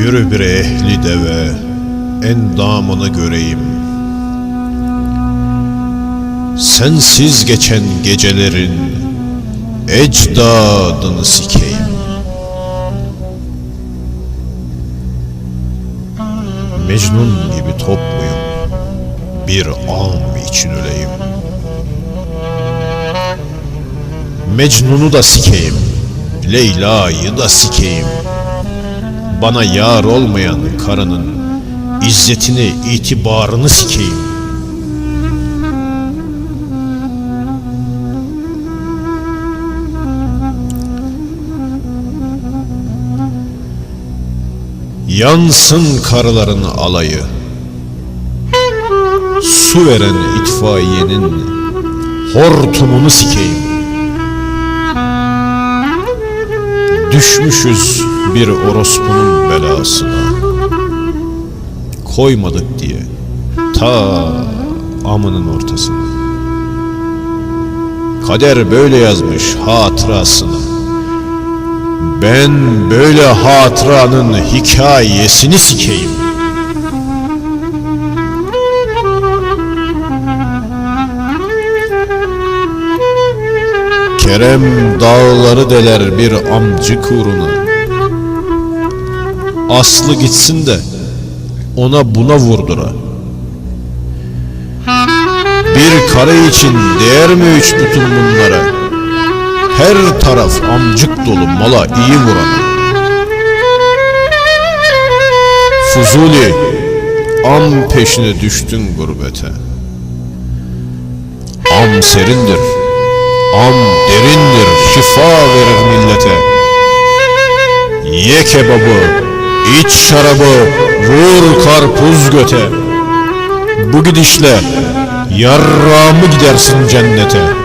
Yürü bir ehli deve, endamını göreyim. Sensiz geçen gecelerin ecdadını sikeyim. Mecnun gibi top muyum? Bir am için öleyim. Mecnun'u da sikeyim. Leyla'yı da sikeyim. Bana yar olmayan karının izzetini, itibarını sikeyim. Yansın karıların alayı. Su veren itfaiyenin hortumunu sikeyim. Düşmüşüz bir orospunun belasına. Koymadık diye ta amının ortasına. Kader böyle yazmış hatırasını. Ben böyle hatıranın hikayesini sikeyim. Kerem dağları deler bir amcık uğruna. Aslı gitsin de ona buna vurdura. Bir kare için değer mi üç bütün bunlara? Her taraf amcık dolu mala iyi vuran. Fuzuli, am peşine düştün gurbete. Am serindir, am derindir, şifa verir millete. Ye kebabı, iç şarabı, vur karpuz göte. Bu gidişle yarrağımı gidersin cennete.''